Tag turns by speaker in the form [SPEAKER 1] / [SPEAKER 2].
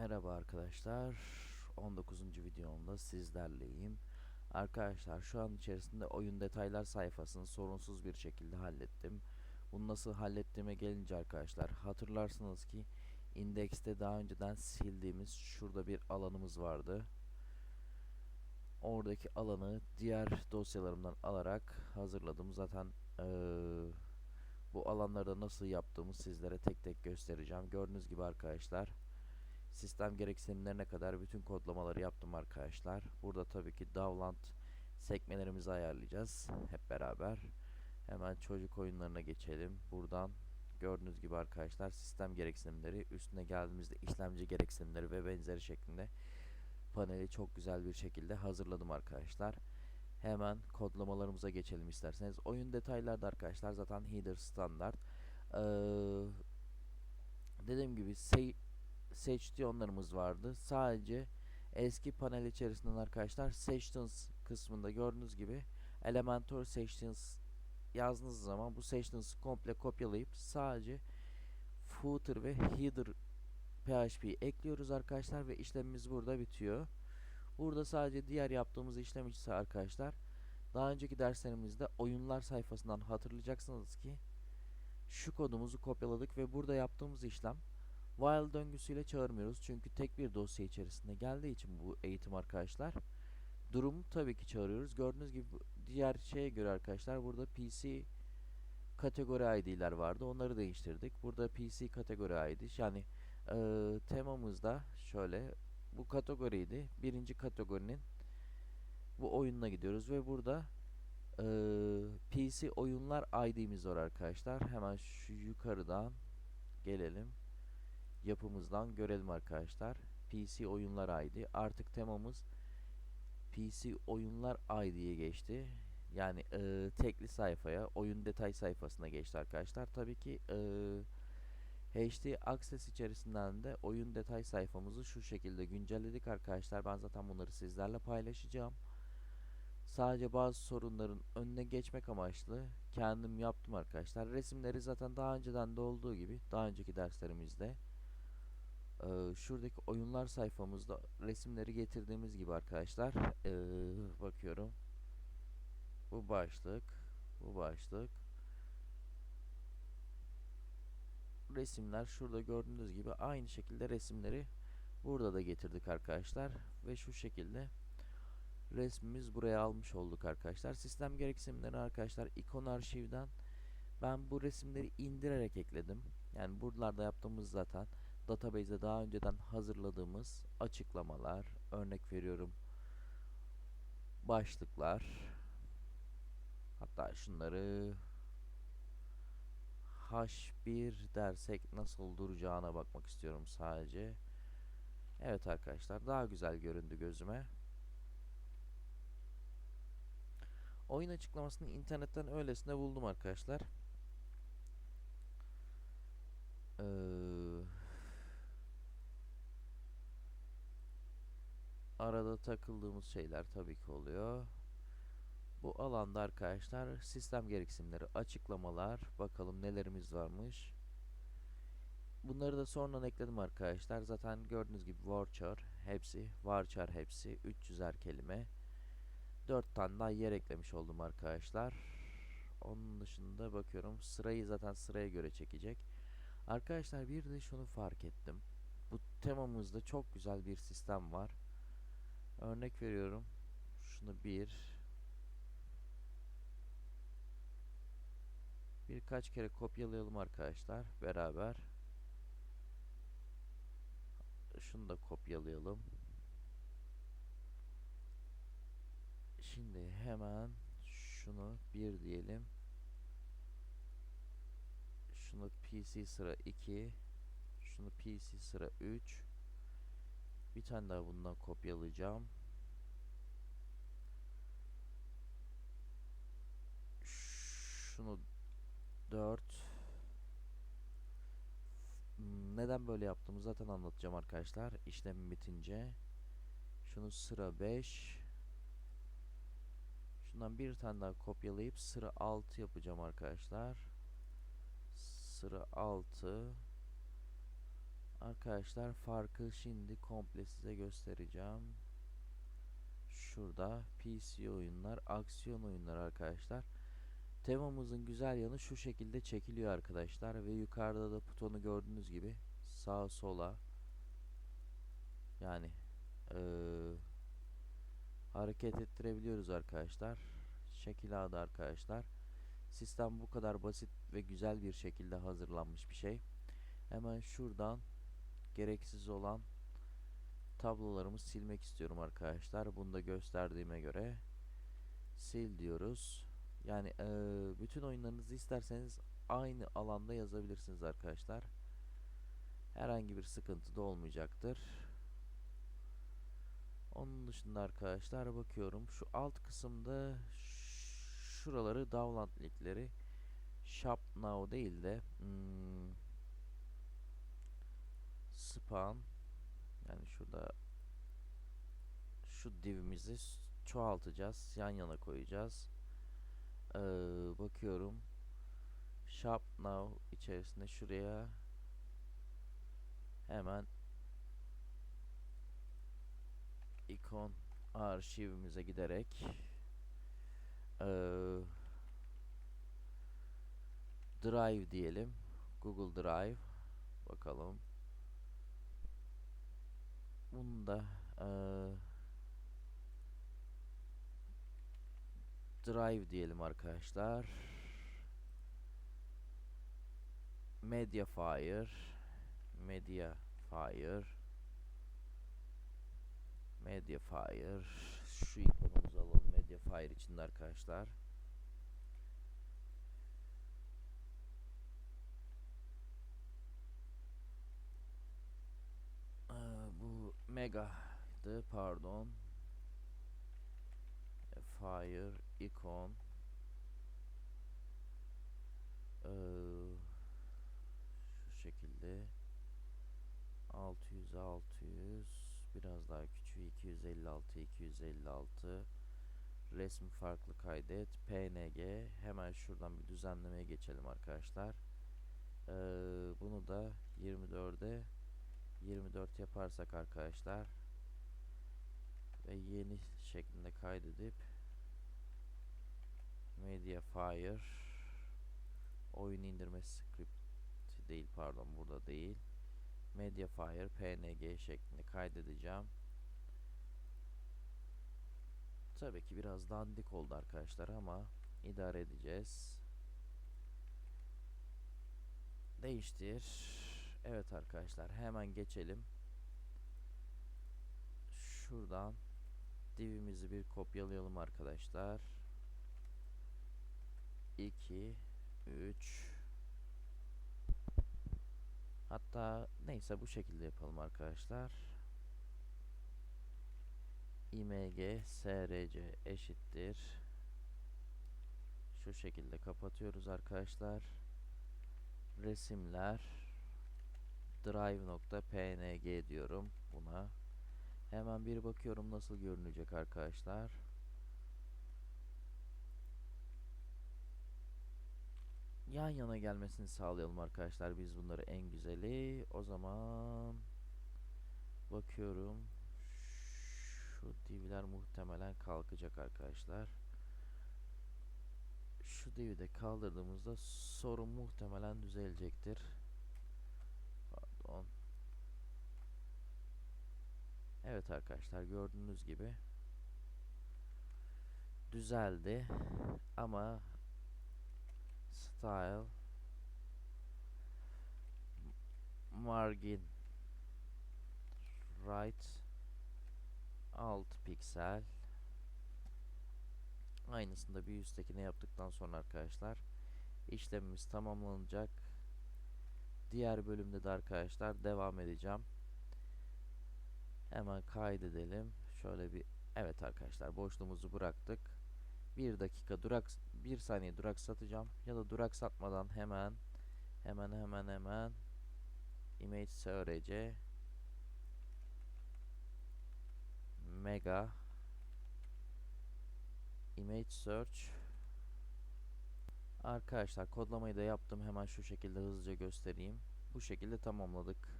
[SPEAKER 1] Merhaba arkadaşlar. 19. videomda sizlerleyim. Arkadaşlar şu an içerisinde oyun detaylar sayfasını sorunsuz bir şekilde hallettim. Bunu nasıl hallettiğime gelince arkadaşlar hatırlarsınız ki indekste daha önceden sildiğimiz şurada bir alanımız vardı. Oradaki alanı diğer dosyalarımdan alarak hazırladım. Zaten eee, bu alanlarda nasıl yaptığımı sizlere tek tek göstereceğim. Gördüğünüz gibi arkadaşlar sistem gereksinimlerine kadar bütün kodlamaları yaptım arkadaşlar. Burada tabii ki Davlant sekmelerimizi ayarlayacağız hep beraber. Hemen çocuk oyunlarına geçelim. Buradan gördüğünüz gibi arkadaşlar sistem gereksinimleri üstüne geldiğimizde işlemci gereksinimleri ve benzeri şeklinde paneli çok güzel bir şekilde hazırladım arkadaşlar. Hemen kodlamalarımıza geçelim isterseniz. Oyun detaylarda arkadaşlar zaten header standart. Ee, dediğim gibi se seçtiyonlarımız vardı. Sadece eski panel içerisinden arkadaşlar sections kısmında gördüğünüz gibi Elementor sections yazdığınız zaman bu sections'ı komple kopyalayıp sadece footer ve header PHP ekliyoruz arkadaşlar ve işlemimiz burada bitiyor. Burada sadece diğer yaptığımız işlem ise arkadaşlar daha önceki derslerimizde oyunlar sayfasından hatırlayacaksınız ki şu kodumuzu kopyaladık ve burada yaptığımız işlem while döngüsüyle çağırmıyoruz. Çünkü tek bir dosya içerisinde geldiği için bu eğitim arkadaşlar. Durum tabii ki çağırıyoruz. Gördüğünüz gibi diğer şeye göre arkadaşlar burada PC kategori ID'ler vardı. Onları değiştirdik. Burada PC kategori ID yani e, temamızda şöyle bu kategoriydi. Birinci kategorinin bu oyununa gidiyoruz ve burada e, PC oyunlar ID'miz var arkadaşlar. Hemen şu yukarıdan gelelim. Yapımızdan görelim arkadaşlar. PC oyunlar ID. Artık temamız PC oyunlar ID'ye geçti. Yani e, tekli sayfaya, oyun detay sayfasına geçti arkadaşlar. Tabii ki e, HD Access içerisinden de oyun detay sayfamızı şu şekilde güncelledik arkadaşlar. Ben zaten bunları sizlerle paylaşacağım. Sadece bazı sorunların önüne geçmek amaçlı kendim yaptım arkadaşlar. Resimleri zaten daha önceden de olduğu gibi daha önceki derslerimizde ee, şuradaki oyunlar sayfamızda resimleri getirdiğimiz gibi arkadaşlar. Ee, bakıyorum. Bu başlık bu başlık. Resimler şurada gördüğünüz gibi aynı şekilde resimleri burada da getirdik arkadaşlar ve şu şekilde resmimiz buraya almış olduk arkadaşlar. Sistem gereksinimleri arkadaşlar ikon arşivden. Ben bu resimleri indirerek ekledim. Yani buralarda yaptığımız zaten database'de daha önceden hazırladığımız açıklamalar, örnek veriyorum başlıklar hatta şunları H1 dersek nasıl duracağına bakmak istiyorum sadece. Evet arkadaşlar daha güzel göründü gözüme. Oyun açıklamasını internetten öylesine buldum arkadaşlar. Ee, arada takıldığımız şeyler tabii ki oluyor. Bu alanda arkadaşlar sistem gereksinimleri, açıklamalar, bakalım nelerimiz varmış. Bunları da sonradan ekledim arkadaşlar. Zaten gördüğünüz gibi varchar hepsi, varchar hepsi 300'er kelime. 4 tane daha yer eklemiş oldum arkadaşlar. Onun dışında bakıyorum sırayı zaten sıraya göre çekecek. Arkadaşlar bir de şunu fark ettim. Bu temamızda çok güzel bir sistem var. Örnek veriyorum. Şunu bir birkaç kere kopyalayalım arkadaşlar beraber. Şunu da kopyalayalım. Şimdi hemen şunu bir diyelim. Şunu PC sıra 2. Şunu PC sıra 3. Bir tane daha bundan kopyalayacağım. Şunu 4. Neden böyle yaptığımı zaten anlatacağım arkadaşlar. İşlem bitince. Şunu sıra 5. Şundan bir tane daha kopyalayıp sıra 6 yapacağım arkadaşlar. Sıra 6. Arkadaşlar farkı şimdi komple size göstereceğim. Şurada PC oyunlar, aksiyon oyunları arkadaşlar. Temamızın güzel yanı şu şekilde çekiliyor arkadaşlar ve yukarıda da butonu gördüğünüz gibi sağa sola yani eee, hareket ettirebiliyoruz arkadaşlar. Şekil A'da arkadaşlar. Sistem bu kadar basit ve güzel bir şekilde hazırlanmış bir şey. Hemen şuradan gereksiz olan tablolarımı silmek istiyorum arkadaşlar. Bunu da gösterdiğime göre sil diyoruz. Yani eee, bütün oyunlarınızı isterseniz aynı alanda yazabilirsiniz arkadaşlar. Herhangi bir sıkıntı da olmayacaktır. Onun dışında arkadaşlar bakıyorum şu alt kısımda şuraları linkleri shop now değil de hmm, span yani şurada şu divimizi çoğaltacağız yan yana koyacağız Ee, bakıyorum shop now içerisinde şuraya hemen ikon arşivimize giderek eee, Drive diyelim. Google Drive. Bakalım. Bunu da eee, Drive diyelim arkadaşlar. Mediafire Mediafire Mediafire şu ikonumuzu alalım Mediafire içinde arkadaşlar. Ee, bu Mega'dı pardon. E, Fire ikon Ee, şu şekilde 600 600 biraz daha küçüğü 256 256 resmi farklı kaydet png hemen şuradan bir düzenlemeye geçelim arkadaşlar. Ee, bunu da 24'e 24 yaparsak arkadaşlar ve yeni şeklinde kaydedip Mediafire oyun indirme script değil pardon burada değil. Mediafire png şeklinde kaydedeceğim. Tabii ki biraz dandik oldu arkadaşlar ama idare edeceğiz. Değiştir evet arkadaşlar hemen geçelim. Şuradan divimizi bir kopyalayalım arkadaşlar. 2 3 hatta neyse bu şekilde yapalım arkadaşlar. İmg src eşittir. Şu şekilde kapatıyoruz arkadaşlar. Resimler drive.png diyorum buna. Hemen bir bakıyorum nasıl görünecek arkadaşlar. Yan yana gelmesini sağlayalım arkadaşlar biz bunları en güzeli. O zaman bakıyorum. Şu divler muhtemelen kalkacak arkadaşlar. Şu divi de kaldırdığımızda sorun muhtemelen düzelecektir pardon evet arkadaşlar gördüğünüz gibi düzeldi ama style margin right 6 piksel. Aynısını da bir üsttekine yaptıktan sonra arkadaşlar işlemimiz tamamlanacak diğer bölümde de arkadaşlar devam edeceğim. Hemen kaydedelim. Şöyle bir evet arkadaşlar boşluğumuzu bıraktık. Bir dakika durak bir saniye duraksatacağım ya da duraksatmadan hemen hemen hemen hemen image src mega image search arkadaşlar kodlamayı da yaptım. Hemen şu şekilde hızlıca göstereyim. Bu şekilde tamamladık